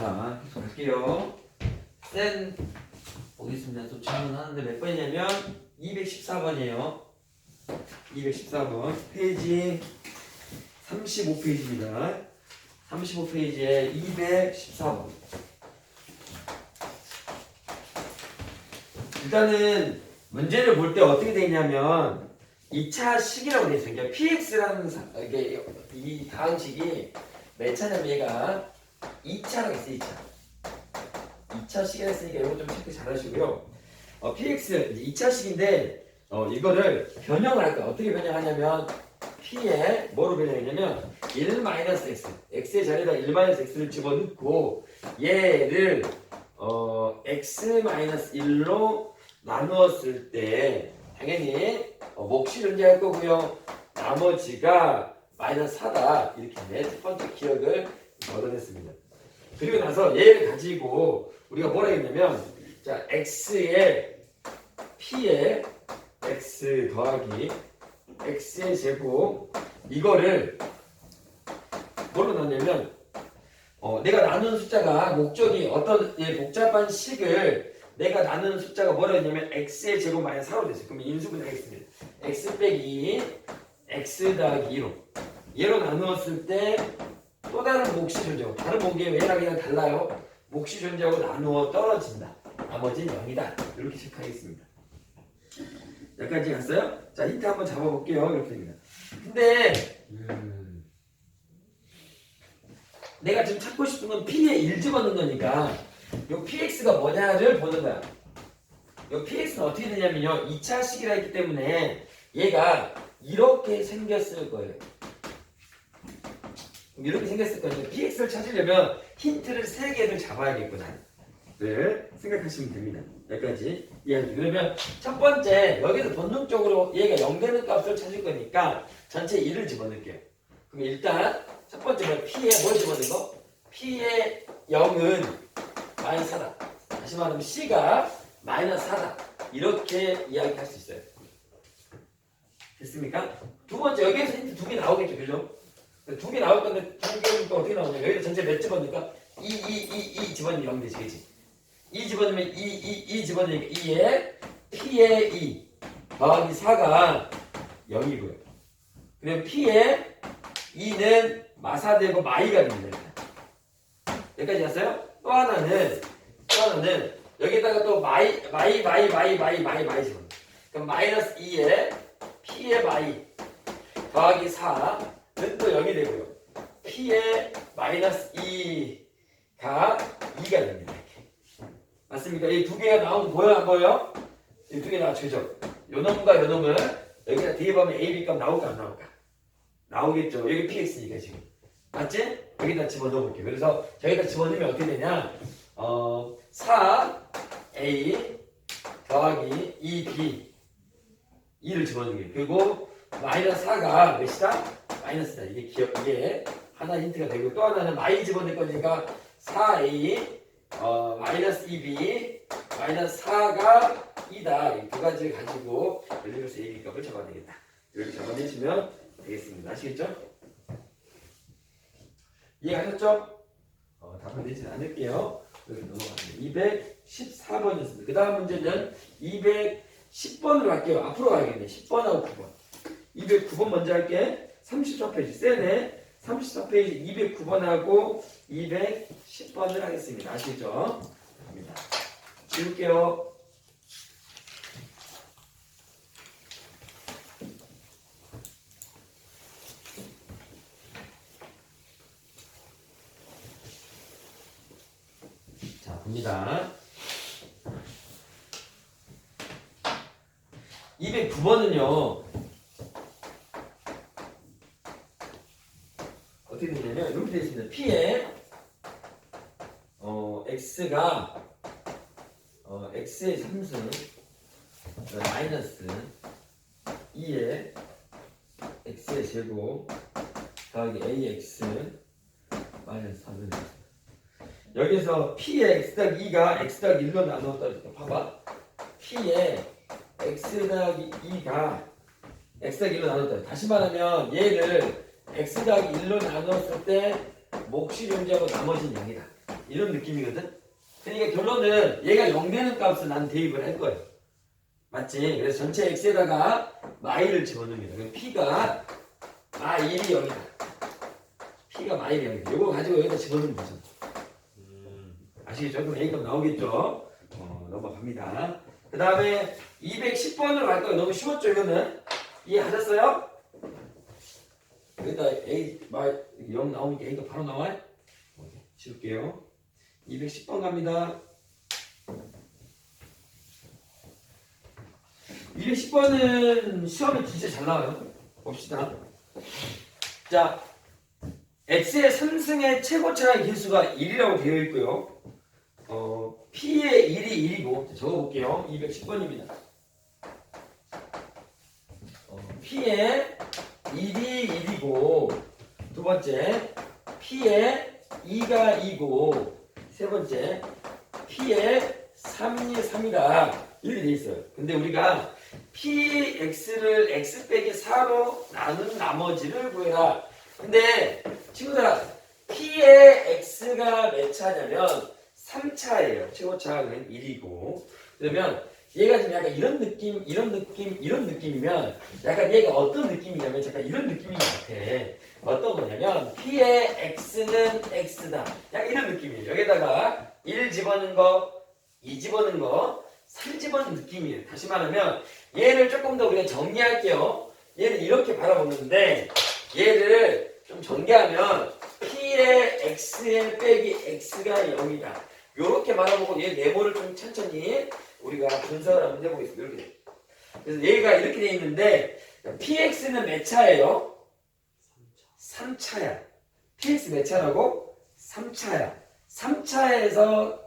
자, 계속 갈게요. 센 보겠습니다. 또 질문하는데 몇 번이냐면 214번이에요. 214번 페이지 35페이지입니다. 35페이지에 214번. 일단은 문제를 볼 때 어떻게 되냐면 2차 식이라고 되어 있어요. 그러니까 PX라는 사, 이게 이 다항식이 몇 차냐면 얘가 2차라고 있어요. 2차. 2차 식이라 했으니까 이거 좀 체크 잘 하시고요. 어, PX 이제 2차 식인데 어, 이거를 변형을 할 거야. 어떻게 변형하냐면 P에 뭐로 변형했냐면 1-x x의 자리에다 1-x를 집어넣고 얘를 어, x-1로 나누었을 때 당연히 어, 몫이 존재할 거고요. 나머지가 마이너스 4다 이렇게 내 첫 번째 기억을 얻어냈습니다. 그리고 나서 얘를 가지고 우리가 뭐라 했냐면 자 x의 p의 x 더하기 x의 제곱 이거를 뭘로 나누냐면 어, 내가 나누는 숫자가 목적이 어떤 예, 복잡한 식을 내가 나누는 숫자가 뭐라 했냐면 x의 제곱 마이너스 4로 됐어요. 그러면 인수분 하겠습니다. x 빼기 2 x 더하기 2로 얘로 나누었을 때 또 다른 몫이 존재하고 다른 얘랑 그냥 달라요. 몫이 존재하고 나누어 떨어진다. 나머지는 0이다. 이렇게 체크하겠습니다. 여기까지 갔어요? 자 힌트 한번 잡아볼게요. 이렇게 됩니다. 근데 음, 내가 지금 찾고 싶은 건 P에 1 집어넣는 거니까 요 PX가 뭐냐를 보는 거야. 요 PX는 어떻게 되냐면요. 2차 식이라 했기 때문에 얘가 이렇게 생겼을 거예요. 이렇게 생겼을 거예요. PX를 찾으려면 힌트를 3개를 잡아야겠구나. 를 생각하시면 됩니다. 여기까지 이해하죠. 그러면 첫 번째 여기서 본능적으로 얘가 0 되는 값을 찾을 거니까 전체 1을 집어넣을게요. 그럼 일단 첫 번째 뭐 P에 뭘 집어넣은 거? P의 0은 마이너스 4다. 다시 말하면 C가 마이너스 4다. 이렇게 이야기할 수 있어요. 됐습니까? 두 번째 여기에서 힌트 두 개 나오겠죠, 그죠? 두 개 나올 건데 두 개는 또 어떻게 나오냐? 여기다 전체 몇 집어넣을까? 2, 2, 2, 2 집어넣으면 0 되지, 그지? 2 집어넣으면 2, 2, 2 집어넣으니까 2에 P의 2 더하기 4가 0이고요. 그럼 P의 2는 마사되고 마이가 됩니다. 여기까지 갔어요? 또 하나는 또 하나는 여기다가 또 마이 마이 마이 마이 마이 마이 마이 집어. 그럼 마이너스 2에 P의 마이 더하기 4는 또 0이 되고요. P의 마이너스 2가 2가 됩니다. 이렇게. 맞습니까? 이 두 개가 나오면 보여 안 보여? 이두 개 나와주죠. 요 놈과 요 놈을 여기다 대입하면 A, B 값 나올까 안 나올까? 나오겠죠. 여기 PX니까 지금. 맞지? 여기다 집어넣어 볼게요. 그래서 저기다 집어넣으면 어떻게 되냐? 어, 4A 더하기 2B 2를 집어넣는 게 그리고 마이너스 4가 몇이다? 마이너스다. 이게 기억, 이게 하나 힌트가 되고 또 하나는 마이 집어넣을 거니까 4A 어, 마이너스 2B 마이너스 4가 2다. 이 두 가지를 가지고 열리면서 AB 값을 잡아내겠다. 이렇게 잡아내시면 되겠습니다. 아시겠죠? 이해하셨죠? 어, 답은 내지 않을게요. 여기 넘어갑니다. 214번이었습니다. 그 다음 문제는 210번으로 갈게요. 앞으로 가야겠네. 10번하고 9번. 209번 먼저 할게. 34페이지. 세네. 34페이지 209번하고 210번을 하겠습니다. 아시죠? 갑니다. 지울게요. 자, 봅니다. 209번은요. 어떻게 되냐면 이렇게 되어 있습니다. P에 어, x가 어, x의 3승 마이너스 2에 x의 제곱 더하기 ax 마이너스 3을 여기서 p의 x 더하기 2가 x 더하기 1로 나누었다 이렇게 봐봐. P의 x 더하기 2가 x 더하기 1로 나눴다. 다시 말하면 얘를 x 더하기 1로 나누었을 때 몫이 존재하고 나머지는 0이다 이런 느낌이거든. 그러니까 결론은 얘가 0 되는 값을 난 대입을 할 거예요. 맞지? 그래서 전체 x에다가 마이를 집어넣습니다. 그럼 p가 마1이 0이다. p가 마이이 0이다. 이거 가지고 여기다 집어넣으면 되죠. 아시겠죠? 그럼 A값 나오겠죠? 어, 넘어갑니다. 그 다음에 210번으로 갈 거예요. 너무 쉬웠죠, 이거는? 이해하셨어요? 여기다 A, 말, 0 나오니까 A가 바로 나와요? 어, 지울게요. 210번 갑니다. 210번은 시험에 진짜 잘 나와요. 봅시다. 자, x의 3승의 최고차의 개수가 1이라고 되어 있고요. 어, P의 1이 1이고 적어볼게요. 210번입니다. 어, P의 1이 1이고 두 번째 P의 2가 2고 세 번째 P의 3이 3이다 이렇게 돼 있어요. 근데 우리가 PX를 X 빼기 4로 나눈 나머지를 구해라. 근데 친구들아 P의 X가 몇 차냐면 3차예요. 최고차는 1이고. 그러면 얘가 지금 약간 이런 느낌, 이런 느낌, 이런 느낌이면 약간 얘가 어떤 느낌이냐면 약간 이런 느낌인 것 같아. 어떤 거냐면 P의 X는 X다. 약간 이런 느낌이에요. 여기다가 1 집어넣은 거, 2 집어넣은 거, 3 집어넣은 느낌이에요. 다시 말하면 얘를 조금 더 우리가 정리할게요. 얘는 이렇게 바라보는데 얘를 좀 전개하면 P의 X의 빼기 X가 0이다. 이렇게 바라보고 얘 네모를 좀 천천히 우리가 분석을 한번 해보겠습니다. 이렇게. 그래서 얘가 이렇게 돼 있는데 PX는 몇 차예요? 3차야. PX 몇 차라고? 3차야. 3차에서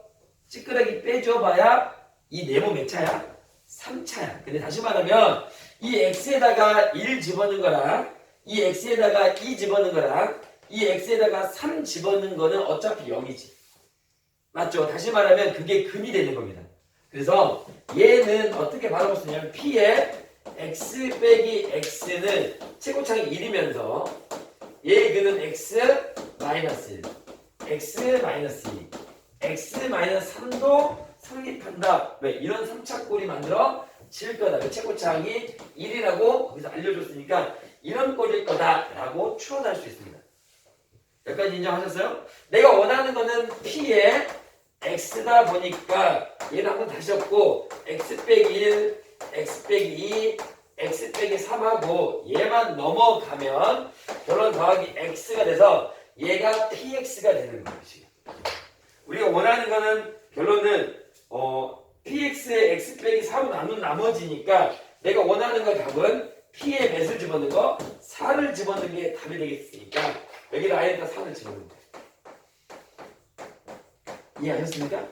찌끄러기 빼줘봐야 이 네모 몇 차야? 3차야. 근데 다시 말하면 이 X에다가 1 집어넣은 거랑 이 X에다가 2 집어넣은 거랑 이 X에다가 3 집어넣은 거는 어차피 0이지. 맞죠? 다시 말하면 그게 근이 되는 겁니다. 그래서 얘는 어떻게 바라볼 수 있냐면 P의 X 빼기 X는 최고차이 1이면서 얘의 근은 X 마이너스 1, X 마이너스 2, X 마이너스 3도 성립한다. 왜? 이런 3차 꼴이 만들어 질 거다. 그 최고차항이 1이라고 거기서 알려줬으니까 이런 꼴일 거다라고 추론할 수 있습니다. 여기까지 인정하셨어요? 내가 원하는 거는 P의 X다 보니까 얘를 한번 다시 적고 X 빼기 1, X 빼기 2, X 빼기 3하고 얘만 넘어가면 결론 더하기 X가 돼서 얘가 PX가 되는 것이 우리가 원하는 거는 결론은 어, PX의 X 빼기 4로 나눈 나머지니까 내가 원하는 거 답은 P의 몇을 집어넣은 거 4를 집어넣는 게 답이 되겠으니까 여기다 아예 다 4를 집어넣는 거예요. 이해하셨습니까?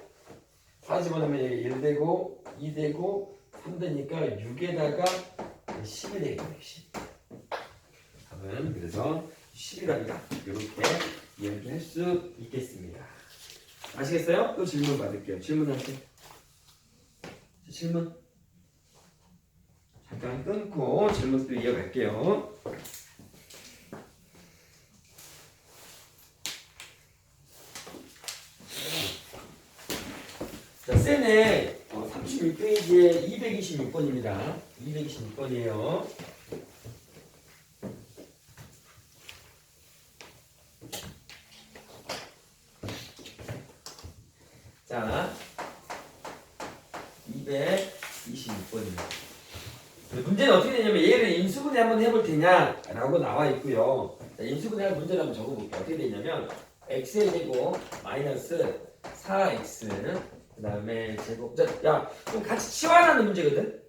4 집어 넣으면 여기 1 되고 2 되고 3 되니까 6에다가 10이 되겠네요. 10. 답은 그래서 10이랍니다. 이렇게 이야기할 수 있겠습니다. 아시겠어요? 또 질문 받을게요. 질문하세요. 자, 질문. 잠깐 끊고 질문 또 이어갈게요. 자, 쌤의 어, 36페이지에 226번입니다. 226번이에요. 자, 226번입니다. 문제는 어떻게 되냐면 얘를 인수분해 한번 해볼 테냐라고 나와 있고요. 자, 인수분해 할 문제를 한번 적어볼게요. 어떻게 되냐면 x의 제곱 마이너스 4x 그 다음에 제곱 자, 야, 좀 같이 치환하는 문제거든?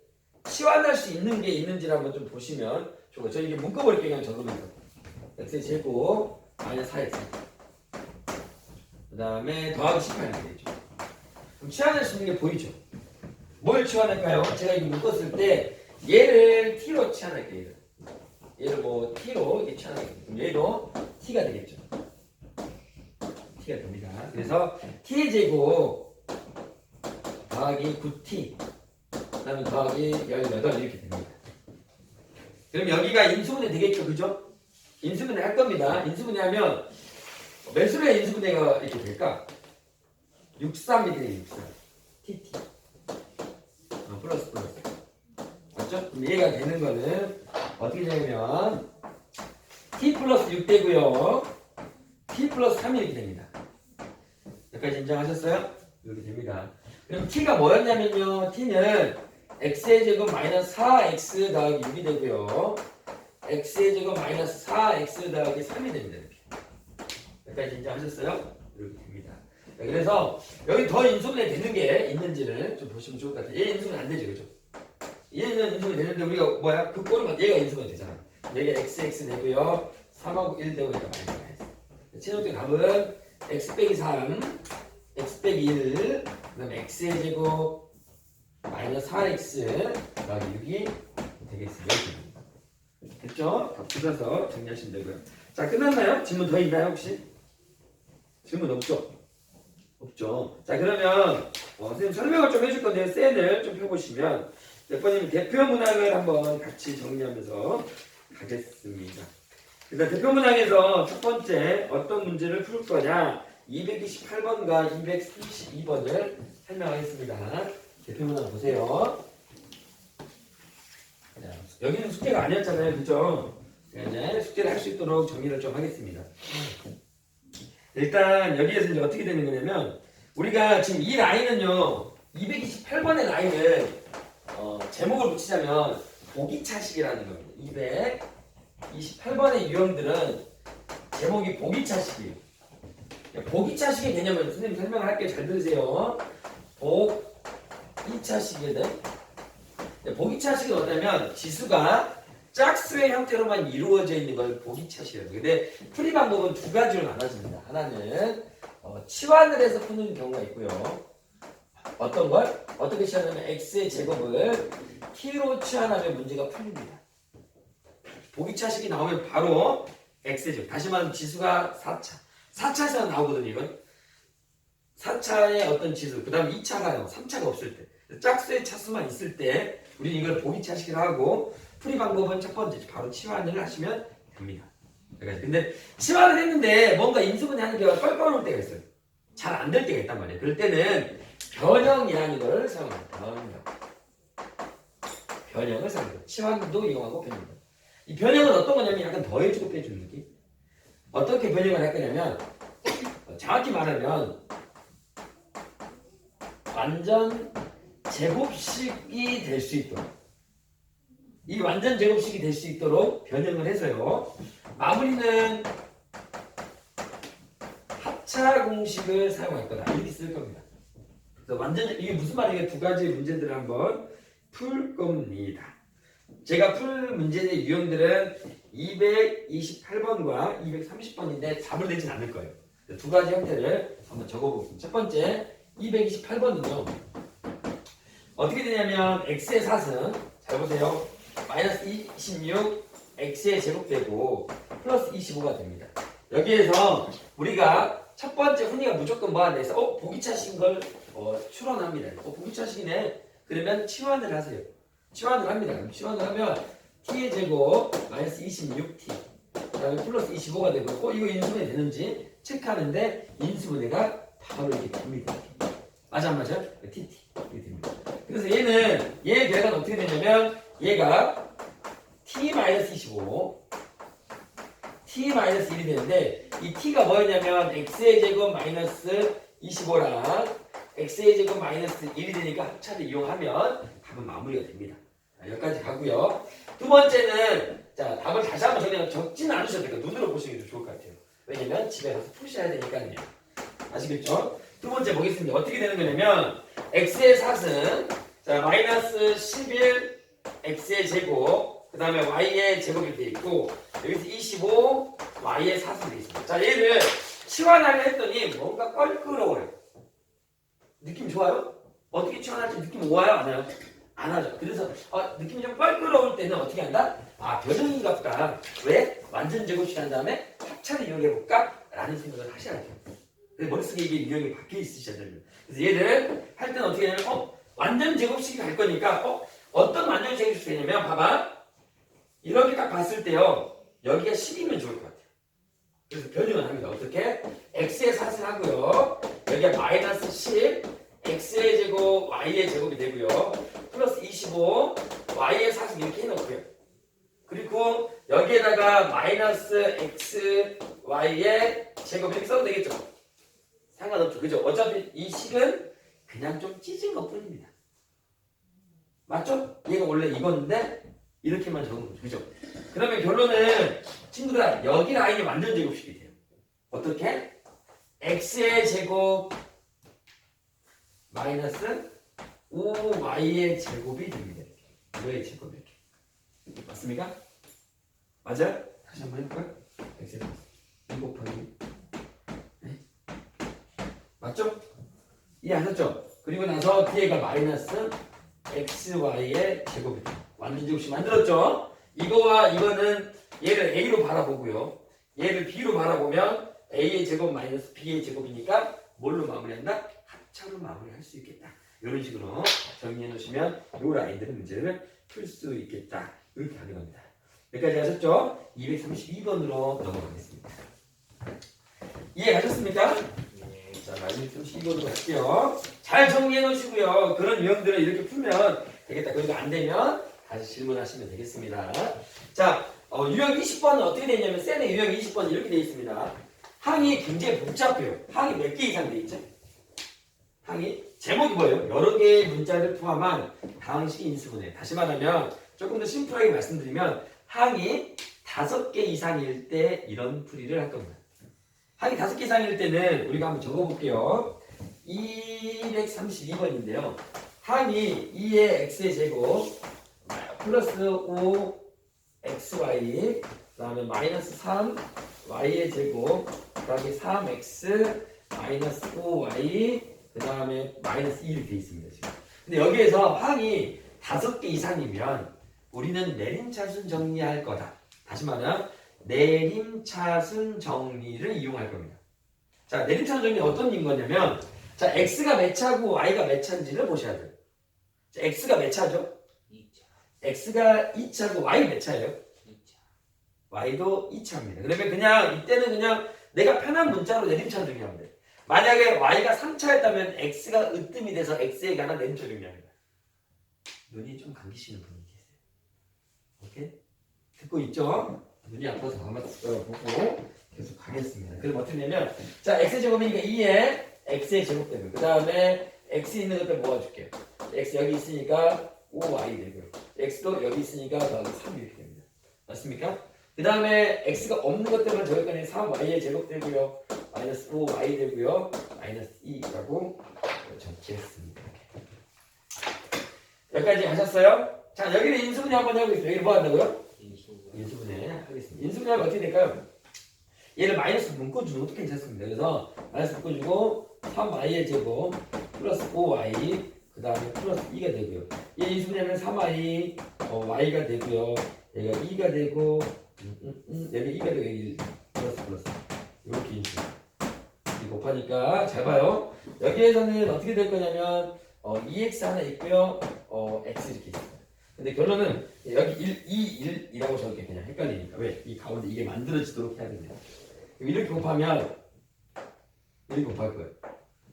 치환할 수 있는 게 있는지를 한번 좀 보시면 좋아요. 저 이게 묶어버릴게요. 그냥 적으면서 x의 제곱 마이너스 4x 그 다음에 더하기 18 이렇게 되죠. 그럼 치환할 수 있는 게 보이죠? 뭘 치환할까요? 제가 이거 묶었을 때 얘를 t로 치환할게요. 얘를, 얘를 뭐 t로 이렇게 치환할게요. 그럼 얘도 t가 되겠죠. t가 됩니다. 그래서 t의 제곱 더하기 9t 그 다음에 더하기 18 이렇게 됩니다. 그럼 여기가 인수분해 되겠죠, 그죠? 인수분해 할 겁니다. 인수분해 하면 몇 수의 인수분해가 이렇게 될까? 63 이렇게 되는 63 TT 어, 플러스 플러스 맞죠? 얘가 되는 거는 어떻게 되냐면 T 플러스 6 되고요 T 플러스 3이 이렇게 됩니다 여기까지 인정하셨어요? 이렇게 됩니다 그럼 T가 뭐였냐면요. T는 X의 제곱 마이너스 4X 더하기 6이 되고요. X의 제곱 마이너스 4X 더하기 3이 됩니다 이렇게. 여기까지 인정하셨어요? 이렇게 됩니다. 자, 그래서 여기 더 인수분해 되는 게 있는지를 좀 보시면 좋을 것 같아요. 얘 인수분해 안 되죠 그죠? 얘는 인수분해 되는데 우리가 뭐야? 그 꼬리만 얘가 인수분해 되잖아. 얘가 XX 되고요. 3하고 1 되고 이렇게 많이 나와있어 최종적 답은 X 빼기 3 X 빼기 1 그다음에 X의 제곱 마이너스 4X 더하기 6이 되겠습니다 됐죠? 다 풀어서 정리하시면 되고요 자 끝났나요? 질문 더 있나요 혹시? 질문 없죠? 없죠. 자 그러면 어, 선생님 설명을 좀 해줄 건데 셀을 좀 펴보시면 몇 번이면 대표 문항을 한번 같이 정리하면서 가겠습니다. 일단 대표 문항에서 첫 번째 어떤 문제를 풀 거냐 228번과 232번을 설명하겠습니다. 대표 문항 보세요. 자, 여기는 숙제가 아니었잖아요, 그죠? 이제 숙제를 할 수 있도록 정리를 좀 하겠습니다. 일단 여기에서 이제 어떻게 되는 거냐면 우리가 지금 이 라인은요 228번의 라인을 어, 제목을 붙이자면 보기차식이라는 겁니다. 228번의 유형들은 제목이 보기차식이에요. 보기차식의 개념을 선생님 설명을 할게요. 잘 들으세요. 보기차식이거든. 보기차식은 뭐냐면 지수가 짝수의 형태로만 이루어져 있는 걸 보기차식이라고 해요. 근데 풀이 방법은 두 가지로 나눠집니다. 하나는 어, 치환을 해서 푸는 경우가 있고요. 어떤 걸? 어떻게 치환하면 x의 제곱을 t로 치환하면 문제가 풀립니다. 보기차식이 나오면 바로 x의 제곱. 다시 말하면 지수가 4차. 4차에서 나오거든요, 이건. 4차의 어떤 지수, 그 다음에 2차가요. 3차가 없을 때. 짝수의 차수만 있을 때, 우리는 이걸 보기차식이라 하고, 풀이 방법은 첫 번째, 바로 치환을 하시면 됩니다. 근데 치환을 했는데 뭔가 인수분해 하는 게 껄껄할 때가 있어요. 잘 안 될 때가 있단 말이에요. 그럴 때는 변형이라는 걸 사용합니다. 변형. 변형을 사용해요. 치환도 이용하고 변형도. 이 변형은 어떤 거냐면 약간 더해주고 빼주는 느낌. 어떻게 변형을 할 거냐면 정확히 말하면 완전 제곱식이 될 수 있도록 이 완전 제곱식이 될 수 있도록 변형을 해서요. 마무리는 합차 공식을 사용할 거다. 이렇게 쓸 겁니다. 그래서 완전 이게 무슨 말이에요? 두 가지 문제들을 한번 풀 겁니다. 제가 풀 문제의 유형들은 228번과 230번인데 답을 내진 않을 거예요. 두 가지 형태를 한번 적어보겠습니다. 첫 번째 228번은요. 어떻게 되냐면 x의 4승 잘 보세요. 마이너스 26 x의 제곱되고 플러스 25가 됩니다. 여기에서 우리가 첫 번째 흔히가 무조건 뭐 해서 어 보기차식인 걸 어, 추론합니다. 어 보기차식이네. 그러면 치환을 하세요. 치환을 합니다. 치환을 하면 t의 제곱 마이너스 26t 그다음에 플러스 25가 되고 어 이거 인수분해 되는지 체크하는데 인수분해가 바로 이렇게 됩니다. 맞아 안 맞아? tt 이렇게 됩니다. 그래서 얘는 얘의 결과는 어떻게 되냐면 얘가 t-25 t-1이 되는데 이 t가 뭐였냐면 x의 제곱 마이너스 25랑 x의 제곱 마이너스 1이 되니까 합차를 이용하면 답은 마무리가 됩니다. 자, 여기까지 가고요. 두 번째는 자 답을 다시 한번 정리하면 적지는 않으셔도 돼요. 눈으로 보시는 게더 좋을 것 같아요. 왜냐면 집에 가서 푸셔야 되니까요. 아시겠죠? 두 번째 보겠습니다. 어떻게 되는 거냐면 x의 4승 자 마이너스 11 x의 제곱 그 다음에 y의 제곱이 되어 있고 여기서 25 y의 4승이 되어 있습니다. 자 얘를 치환하려 했더니 뭔가 껄끄러워요. 느낌 좋아요? 어떻게 치환할지 느낌 와요? 안 와요? 안 하죠. 그래서 어, 느낌이 좀 껄끄러울 때는 어떻게 한다? 아, 변형인 것 같다. 왜? 완전 제곱시킨 다음에 합차를 이용해볼까? 라는 생각을 하셔야 돼요. 그래서 머릿속에 이게 유형이 박혀 있으셔야 됩니 그래서 얘를 할 때는 어떻게 하냐면 어, 완전 제곱식이 갈 거니까 어, 어떤 완전 제곱식이 되냐면 봐봐. 이렇게 딱 봤을 때요. 여기가 10이면 좋을 것 같아요. 그래서 변형을 합니다. 어떻게? x의 사실 하고요. 여기가 마이너스 10, x의 제곱, y의 제곱이 되고요. 플러스 25 y의 40 이렇게 해놓고요. 그리고 여기에다가 마이너스 x y의 제곱 이렇게 써도 되겠죠? 상관없죠. 그죠? 어차피 이 식은 그냥 좀 찢은 것 뿐입니다. 맞죠? 얘가 원래 이건데 이렇게만 적은 거죠. 그죠? 그러면 결론은 친구들아 여기 라인이 완전 제곱식이 돼요. 어떻게? x의 제곱 마이너스 5y의 제곱이 됩니다. 이거의 제곱 이렇게. 맞습니까? 맞아요? 다시 한번 해볼까요? 제곱 2 곱하기 네? 맞죠? 이해 하셨죠? 그리고 나서 뒤에가 마이너스 xy의 제곱이 돼요. 완전 제곱식 만들었죠? 이거와 이거는 얘를 a로 바라보고요. 얘를 b로 바라보면 a의 제곱 마이너스 b의 제곱이니까 뭘로 마무리한다? 합차로 마무리할 수 있겠다. 이런 식으로 정리해 놓으시면 이 라인들은 문제를 풀 수 있겠다. 이렇게 하는 겁니다. 여기까지 하셨죠? 232번으로 넘어가겠습니다. 이해하셨습니까? 자, 라인 32번으로 갈게요. 잘 정리해 놓으시고요. 그런 유형들을 이렇게 풀면 되겠다. 그리고 안 되면 다시 질문하시면 되겠습니다. 자, 어, 유형 20번은 어떻게 되어 있냐면 셀의 유형 20번은 이렇게 되어 있습니다. 항이 굉장히 복잡해요. 항이 몇 개 이상 되어 있죠? 항이 제목이 뭐예요? 여러 개의 문자를 포함한 다항식 인수분해. 다시 말하면 조금 더 심플하게 말씀드리면 항이 다섯 개 이상일 때 이런 풀이를 할 겁니다. 항이 다섯 개 이상일 때는 우리가 한번 적어볼게요. 232번인데요. 항이 2의 x의 제곱 플러스 5 xy 그 다음에 마이너스 3 y의 제곱 그 다음에 3x 마이너스 5y 그 다음에 마이너스 2 이렇게 돼 있습니다 지금. 근데 여기에서 항이 다섯 개 이상이면 우리는 내림차순 정리할 거다. 다시 말하면 내림차순 정리를 이용할 겁니다. 자, 내림차순 정리 어떤 인 거냐면 자, x가 몇 차고 y가 몇 차인지를 보셔야 돼요. 자, x가 몇 차죠? 2차, x가 2차고 y 몇 차예요? 2차. y도 2차입니다. 그러면 그냥 이때는 그냥 내가 편한 문자로 내림차 정리하면 돼. 만약에 y가 3차였다면 x가 으뜸이 돼서 x에 관한 내림차 정리합니다. 눈이 좀 감기시는 분이 계세요. 오케이? 듣고 있죠? 눈이 아파서 가만 보고 계속 가겠습니다. 그럼 어떻게 되냐면 자 x 제곱이니까 2에 x의 제곱 되고요. 그 다음에 x 있는 것들 모아줄게요. x 여기 있으니까 5y 되고요. x도 여기 있으니까 더하기 3 이렇게 됩니다. 맞습니까? 그 다음에 x가 없는 것 때문에 저기까지 3y의 제곱 되고요. 마이너스 5y 되고요. 마이너스 2라고 적겠습니다. 여기까지 하셨어요? 자 여기는 인수분해 한번 해보겠습니다. 여기 뭐 한다고요? 인수, 인수분해 하겠습니다. 인수분해 하면 어떻게 될까요? 얘를 마이너스 묶어주는 것도 괜찮습니다. 그래서 마이너스 묶어주고 3y의 제곱 플러스 5y 그 다음에 플러스 2가 되고요. 얘 인수분해하면 3y 어, y가 되고요. 얘가 2가 되고 음, 음, 음, 여기 2가 되고 여기 플러스 플러스 이렇게 인수 이 곱하니까 잘 봐요. 여기에서는 어떻게 될 거냐면 어, 2x 하나 있고요. 어, x 이렇게 있어요. 근데 결론은 여기 1, 2, 1이라고 적을게 그냥 헷갈리니까 왜? 이 가운데 이게 만들어지도록 해야 됩니다. 이렇게 곱하면 이렇게 곱할 거예요.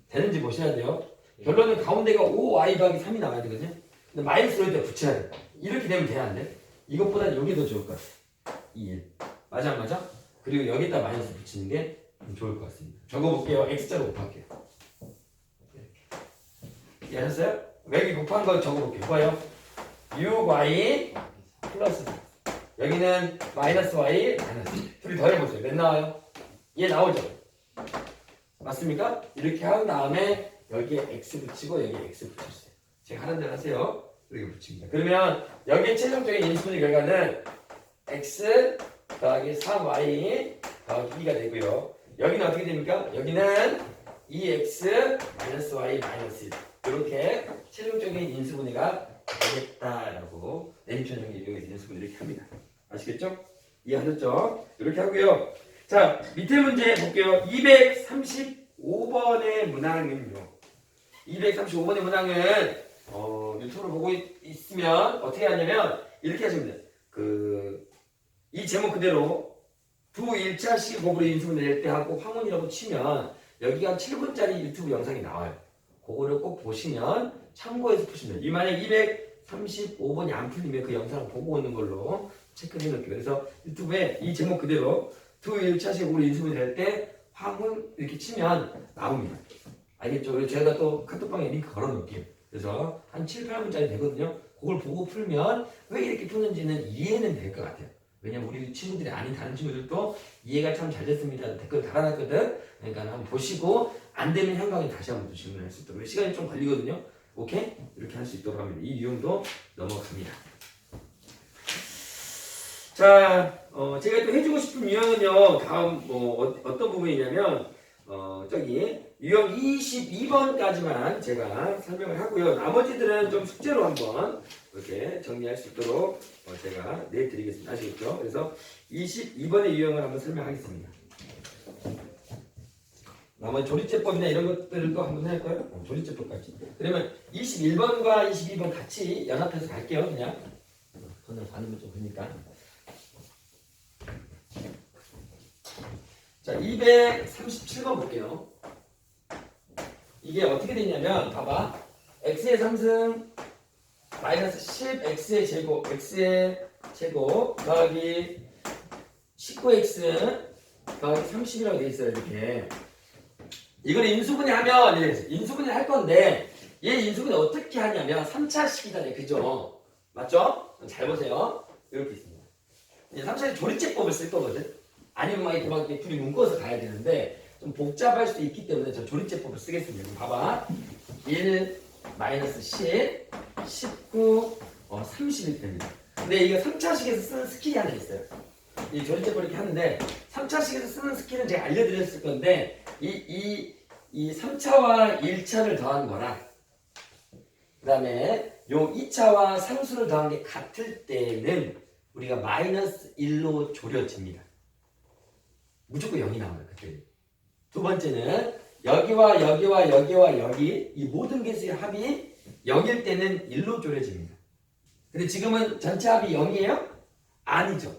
되는지 보셔야 돼요. 결론은 가운데가 5y 더하기 3이 나와야 되거든요. 근데 마이너스 여기다 붙여야 돼. 이렇게 되면 돼야 안 돼? 이것보다 여기 더 좋을 것 같아. 2, 1. 맞아 안 맞아? 그리고 여기다 마이너스 붙이는 게좀 좋을 것 같습니다. 적어볼게요. x자로 곱할게요. 이렇게. 이해하셨어요? 여기 곱한 거 적어볼게요. 봐요. 6y 플러스 여기는 마이너스 y 마이너스 둘이 더해보세요. 몇 나와요? 얘 나오죠? 맞습니까? 이렇게 한 다음에 여기에 x 붙이고 여기에 x 붙여주세요. 제가 하는 대로 하세요. 이렇게 붙입니다. 그러면 여기에 최종적인 인수분해 결과는 x 더하기 3y 더하기 2가 되고요. 여기는 어떻게 됩니까? 여기는 2x 마이너스 y 마이너스 1 이렇게 최종적인 인수분해가 되겠다라고 내림천형의 이용해서 인수분해 이렇게 합니다. 아시겠죠? 이해하셨죠? 이렇게 하고요. 자 밑에 문제 볼게요. 235번의 문항은요. 235번의 문항은 어, 유튜브를 보고 있, 으면 어떻게 하냐면 이렇게 하시면 돼요. 그 이 제목 그대로 두 1차씩 곱으로 인수분해 낼때 하고 황혼이라고 치면 여기가 7분짜리 유튜브 영상이 나와요. 그거를 꼭 보시면 참고해서 푸시면. 이 만약 235번이 안 풀리면 그 영상을 보고 오는 걸로 체크해 놓을게요. 그래서 유튜브에 이 제목 그대로 두 1차식으로 인수분해 될때 화분 이렇게 치면 나옵니다. 알겠죠? 그래서 제가 또 카톡방에 링크 걸어 놓을게요. 그래서 한 7, 8분짜리 되거든요. 그걸 보고 풀면 왜 이렇게 푸는지는 이해는 될 것 같아요. 왜냐면 우리 친구들이 아닌 다른 친구들도 이해가 참 잘 됐습니다. 댓글 달아놨거든. 그러니까 한번 보시고 안 되면 현강에 다시 한번 또 질문할 수 있도록 시간이 좀 걸리거든요. 오케이? 이렇게 할 수 있도록 합니다. 이 유형도 넘어갑니다. 자, 어, 제가 또 해주고 싶은 유형은요. 다음 뭐 어, 어떤 부분이냐면 어, 저기 유형 22번까지만 제가 설명을 하고요. 나머지들은 좀 숙제로 한번 이렇게 정리할 수 있도록 어, 제가 내드리겠습니다. 아시겠죠? 그래서 22번의 유형을 한번 설명하겠습니다. 나머지 조리제법이나 이런 것들도 한번 할까요? 어, 조리제법까지. 그러면 21번과 22번 같이 연합해서 갈게요. 그냥. 저는 반으면 좀 그러니까. 자, 237번 볼게요. 이게 어떻게 되냐면, 봐봐. x의 3승 마이너스 10 x의 제곱, x의 제곱 더하기 19x 더하기 30이라고 돼 있어요, 이렇게. 이걸 인수분해 하면, 예, 인수분해 할 건데, 얘 인수분해 어떻게 하냐면, 3차식이잖아요, 그죠? 맞죠? 잘 보세요. 이렇게 있습니다. 이제 3차식 조리제법을 쓸 거거든. 아니면 막 이렇게 막 둘이 묶어서 가야 되는데 좀 복잡할 수도 있기 때문에 저 조리제법을 쓰겠습니다. 봐봐. 1 마이너스 10, 19, 어, 30이 됩니다. 근데 이거 3차식에서 쓰는 스킬이 하나 있어요. 이 조리제법 이렇게 하는데 3차식에서 쓰는 스킬은 제가 알려드렸을 건데 이, 이, 이 3차와 1차를 더한 거랑 그 다음에 요 2차와 상수를 더한 게 같을 때는 우리가 마이너스 1로 조려집니다. 무조건 0이 나와요 그때. 두 번째는 여기와 여기와 여기와 여기 이 모든 개수의 합이 0일 때는 1로 조려집니다. 근데 지금은 전체 합이 0이에요? 아니죠.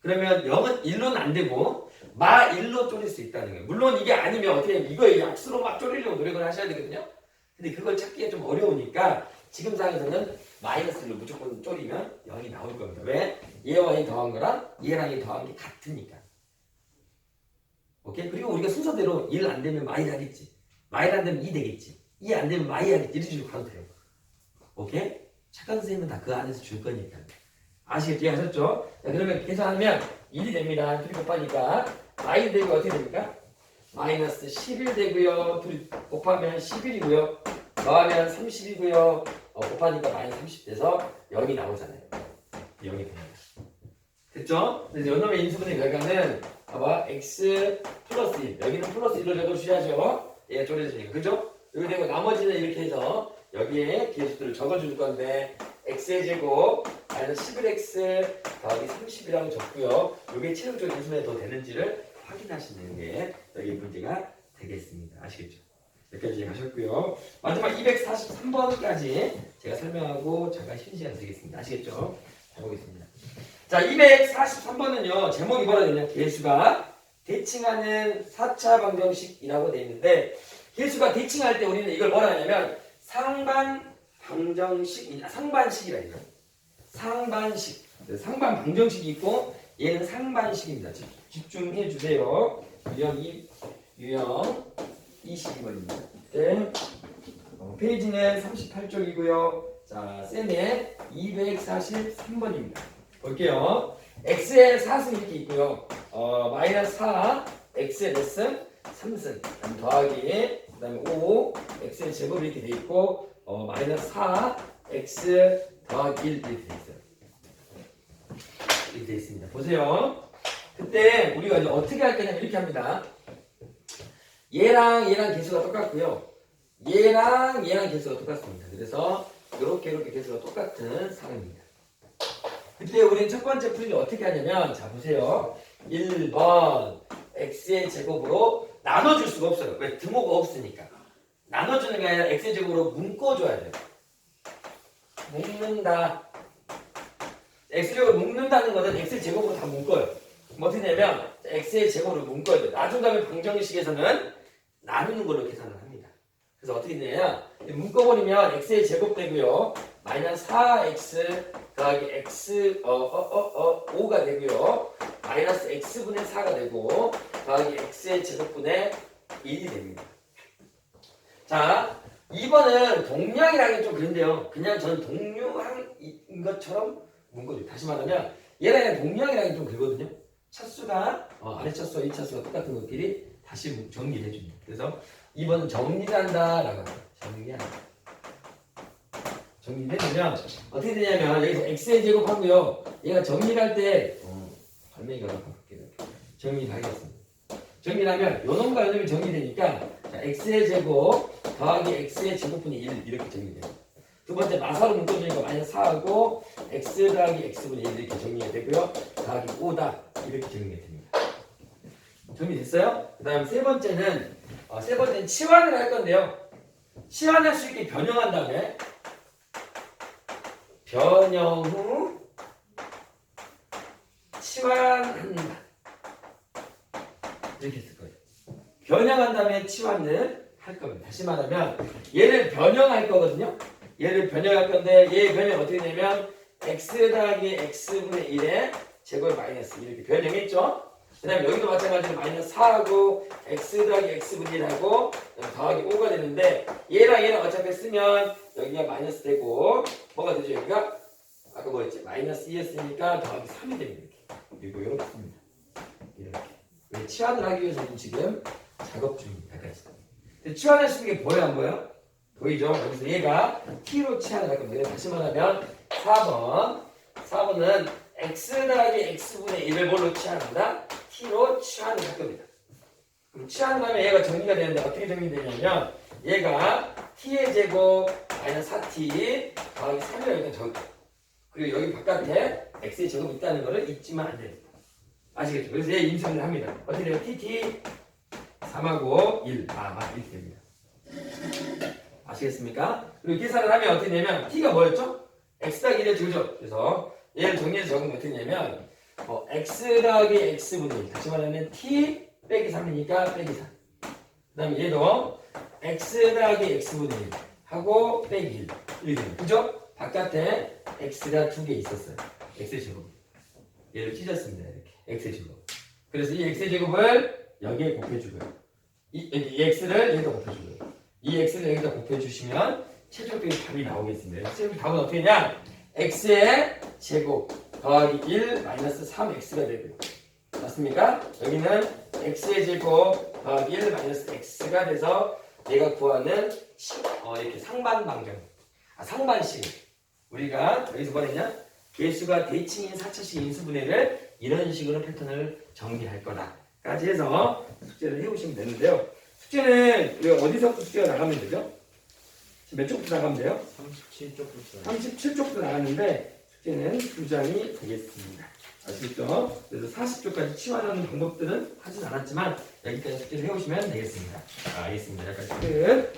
그러면 0은 1로는 안 되고 마 1로 조릴 수 있다는 거예요. 물론 이게 아니면 어떻게 이거 약수로 막 조리려고 노력을 하셔야 되거든요. 근데 그걸 찾기가 좀 어려우니까 지금 상황에서는 마이너스를 무조건 쪼리면 0이 나올 겁니다. 왜? 얘와 얘 더한 거랑 얘랑 얘 더한 게 같으니까. 오케이? 그리고 우리가 순서대로 1안 되면 마이 하겠지. 마이 안 되면 2 되겠지. 2안 되면 마이 하겠지. 이런 식으로 가도 돼요. 오케이? 착한 선생님은 다 그 안에서 줄 거니까. 아시겠죠? 하셨죠? 자, 그러면 계산하면 1이 됩니다. 둘이 곱하니까 마이 되고 어떻게 됩니까? 마이너스 11 되고요. 둘이 곱하면 11이고요. 더하면 30이고요. 어, 곱하니까 마이너스 30 돼서 0이 나오잖아요. 0이 됩니다. 됐죠? 그래서 요놈의 인수분해 결과는 봐봐 x 플러스 1 여기는 플러스 1로 적어주셔야죠. 얘가 조려지니까 그죠? 여기 되고 나머지는 이렇게 해서 여기에 개수들을 적어줄 건데 x의 제곱 마이너스 11x 더하기 30이라고 적고요. 이게 최종적인 인수분해 더 되는지를 확인하시는 게 여기 문제가 되겠습니다. 아시겠죠? 여기까지 가셨고요. 마지막 243번까지 제가 설명하고 잠깐 쉬는 시간 드리겠습니다. 아시겠죠? 잘 보겠습니다. 자, 243번은요. 제목이 뭐라 되냐? 개수가 대칭하는 4차 방정식이라고 되어 있는데 개수가 대칭할 때 우리는 이걸 뭐라 하냐면 상반 방정식, 상반식이라 해요. 상반식. 상반 방정식이 있고 얘는 상반식입니다. 집, 집중해 주세요. 유형 2, 유형 22번입니다. 네. 어, 페이지는 38쪽이고요. 자, 쌤의 243번입니다. 볼게요. x의 4승 이렇게 있고요. 어, 마이너스 4, x의 몇 승? 3승. 그다음 더하기, 그 다음에 5, x의 제곱 이렇게 돼 있고, 어, 마이너스 4, x 더하기 1 이렇게 돼 있어요. 이렇게 돼 있습니다. 보세요. 그때 우리가 이제 어떻게 할 거냐면 이렇게 합니다. 얘랑 얘랑 개수가 똑같고요. 얘랑 얘랑 개수가 똑같습니다. 그래서 이렇게 이렇게 개수가 똑같은 상입니다. 그때 우리는 첫 번째 풀이를 어떻게 하냐면 자 보세요. 1번 x의 제곱으로 나눠줄 수가 없어요. 왜? 등호가 없으니까. 나눠주는 게 아니라 x의 제곱으로 묶어줘야 돼요. 묶는다. x의 제곱으로 묶는다는 거는 x의 제곱으로 다 묶어요. 뭐 어떻게 되냐면 x의 제곱으로 묶어야 돼요. 나중 다음에 방정식에서는 나누는 걸로 계산을 합니다. 그래서 어떻게 되냐? 묶어버리면 x의 제곱 되고요. 마이너스 4x 더하기 x 어 어 어 어 5가 되고요. 마이너스 x분의 4가 되고 더하기 x의 제곱분의 1이 됩니다. 자, 2번은 동량이라는 좀 그런데요. 그냥 저는 동류항인 것처럼 문거죠. 다시 말하면 얘랑 동량이라는 좀 그거든요. 차수가 어, 아래 차수와 이 차수가 똑같은 것끼리 다시 정리를 해줍니다. 그래서 2번은 정리를 한다 라고 합니다. 정리한다. 정리를 해주면 어떻게 되냐면 여기서 x의 제곱하고요. 얘가 정리를 할때 어, 발매기가 바꿀게요. 정리를 하겠습니다. 정리하면 요 놈과 요 놈이 정리되니까 자, x의 제곱 더하기 x의 제곱분의 1 이렇게 정리돼요. 두 번째 마사로 묶어주니까 마이너스 4하고 x 더하기 x분의 1 이렇게 정리가 되고요. 더하기 5다 이렇게 정리가 됩니다. 정리됐어요? 그 다음 세 번째는 어, 세 번째는 치환을 할 건데요. 치환할 수 있게 변형한 다음에 변형 후 치환한다. 이렇게 쓸 거예요. 변형한 다음에 치환을 할 겁니다. 다시 말하면 얘를 변형할 거거든요. 얘를 변형할 건데 얘 변형 어떻게 되냐면 x 더하기 x분의 1에 제곱 마이너스 이렇게 변형했죠. 그 다음에 여기도 마찬가지로 마이너스 4하고 x 더하기 x분의 1하고 더하기 5가 되는데 얘랑 얘랑 어차피 쓰면 여기가 마이너스 되고 뭐가 되죠 여기가? 아까 뭐였지? 마이너스 2였으니까 더하기 3이 됩니다. 그리고 이렇게 씁니다. 이렇게. 왜 치환을 하기 위해서는 지금 작업 중입니다. 근데 치환할 수 있는 게 보여 안 보여? 보이죠? 여기서 얘가 t로 치환을 할 겁니다. 다시 말하면 4번 4번은 x 더하기 x분의 1을 뭘로 치환한다? T로 치환을 할 겁니다. 그럼 치환을 하면 얘가 정리가 되는데 어떻게 정리되냐면 얘가 t의 제곱 마이너스 4t 더하기 3이라고 일단 적 그리고 여기 바깥에 x의 제곱이 있다는 거를 잊지만 안 됩니다. 아시겠죠? 그래서 얘 인수분해 합니다. 어떻게 돼요? tt 3하고 1. 아, 맞 이렇게 됩니다. 아시겠습니까? 그리고 계산을 하면 어떻게 되냐면 t가 뭐였죠? x 더하기 1을 주죠. 그래서 얘를 정리해서 적으면 어떻게 되냐면 어, x 더하기 x분의 1. 다시 말하면 t 빼기 3이니까 빼기 3. 그 다음에 얘도 x 더하기 x분의 1 하고 빼기 1. 이렇게 됩니다. 그죠? 바깥에 x가 두 개 있었어요. x 제곱. 얘를 찢었습니다. 이렇게. x 제곱. 그래서 이 x 제곱을 여기에 곱해주고요. 이, 이 x를 여기다 곱해주고요. 이 x를 여기다 곱해주시면 최종적인 답이 나오겠습니다. 최종 답은 어떻게 되냐? x의 제곱 더하기 1 마이너스 3x가 되고요. 맞습니까? 여기는 x의 제곱 더하기 1 마이너스 x가 돼서 내가 구하는 시- 어, 이렇게 상반 방정, 아, 상반식. 우리가 여기서 뭐랬냐? 개수가 대칭인 4차식 인수분해를 이런 식으로 패턴을 정리할 거다까지 해서 숙제를 해오시면 되는데요. 숙제는 우리가 어디서부터 숙제가 나가면 되죠? 몇 쪽부터 나가면 돼요? 37쪽부터 37쪽부터 나갔는데 숙제는 두 장이 되겠습니다. 아시겠죠? 그래서 40쪽까지 치환하는 방법들은 하진 않았지만 여기까지 숙제를 해오시면 되겠습니다. 아, 알겠습니다. 여기까지 끝.